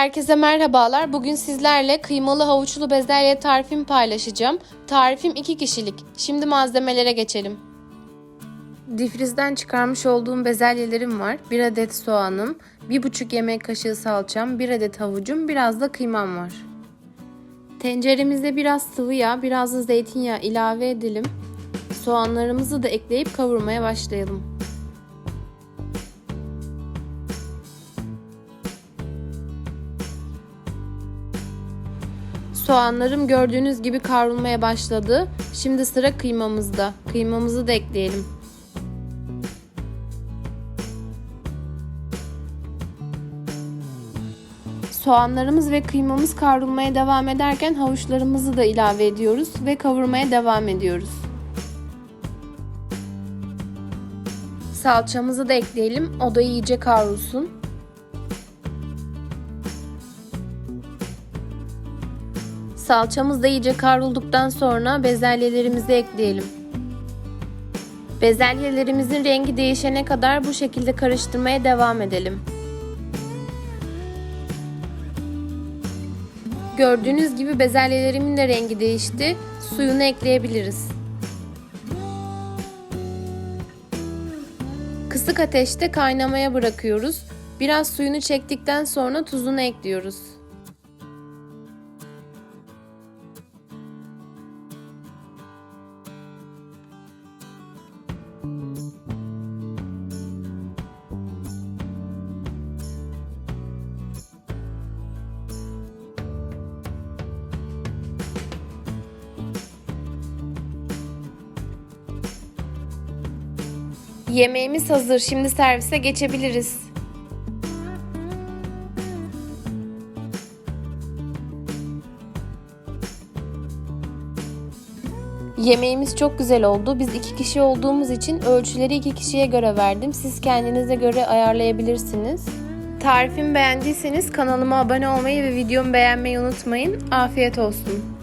Herkese merhabalar. Bugün sizlerle kıymalı havuçlu bezelye tarifimi paylaşacağım. Tarifim 2 kişilik. Şimdi malzemelere geçelim. Difrizden çıkarmış olduğum bezelyelerim var. 1 adet soğanım, 1,5 yemek kaşığı salçam, 1 adet havucum, biraz da kıymam var. Tenceremize biraz sıvı yağ, biraz da zeytinyağı ilave edelim. Soğanlarımızı da ekleyip kavurmaya başlayalım. Soğanlarım gördüğünüz gibi kavrulmaya başladı. Şimdi sıra kıymamızda. Kıymamızı da ekleyelim. Soğanlarımız ve kıymamız kavrulmaya devam ederken havuçlarımızı da ilave ediyoruz ve kavurmaya devam ediyoruz. Salçamızı da ekleyelim. O da iyice kavrulsun. Salçamız da iyice kavrulduktan sonra bezelyelerimizi ekleyelim. Bezelyelerimizin rengi değişene kadar bu şekilde karıştırmaya devam edelim. Gördüğünüz gibi bezelyelerimin de rengi değişti. Suyunu ekleyebiliriz. Kısık ateşte kaynamaya bırakıyoruz. Biraz suyunu çektikten sonra tuzunu ekliyoruz. Yemeğimiz hazır. Şimdi servise geçebiliriz. Yemeğimiz çok güzel oldu. Biz iki kişi olduğumuz için ölçüleri iki kişiye göre verdim. Siz kendinize göre ayarlayabilirsiniz. Tarifimi beğendiyseniz kanalıma abone olmayı ve videomu beğenmeyi unutmayın. Afiyet olsun.